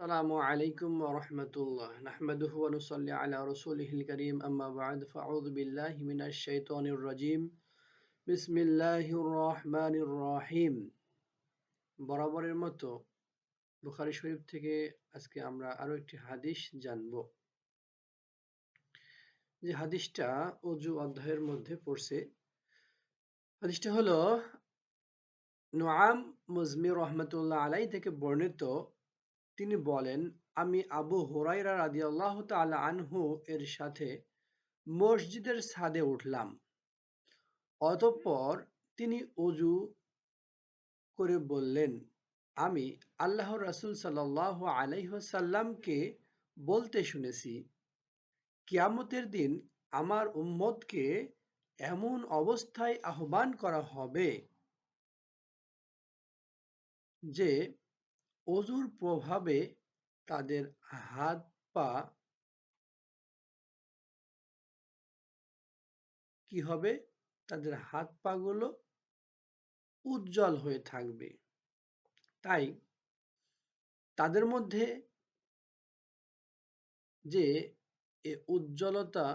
السلام عليكم ورحمة الله نحمده ونصلي على رسوله الكريم أما بعد فأعوذ بالله من الشيطان الرجيم بسم الله الرحمن الرحيم বরাবরের মতো বুখারী শরীফ থেকে আজকে আমরা আরো একটি হাদিস জানব যে হাদিসটা অজু অধ্যায়ের মধ্যে পড়ছে হাদিসটা হলো নুআম মুজমির রহমতুল্লাহ আলাই থেকে বর্ণিত তিনি বলেন, আমি আবু হুরাইরা রাদিয়াল্লাহু তাআলা আনহু এর সাথে মসজিদের ছাদে উঠলাম। অতঃপর তিনি অজু করে বললেন, আমি আল্লাহ রাসূল সাল্লাল্লাহু আলাইহি ওয়াসাল্লামকে বলতে শুনেছি, কিয়ামতের দিন আমার উম্মতকে এমন অবস্থায় আহ্বান করা হবে যে অজুর প্রভাবে তাদের হাত পা কি হবে? তাদের হাত পা গুলো উজ্জ্বল হয়ে থাকবে। তাই তাদের মধ্যে যে এ উজ্জ্বলতা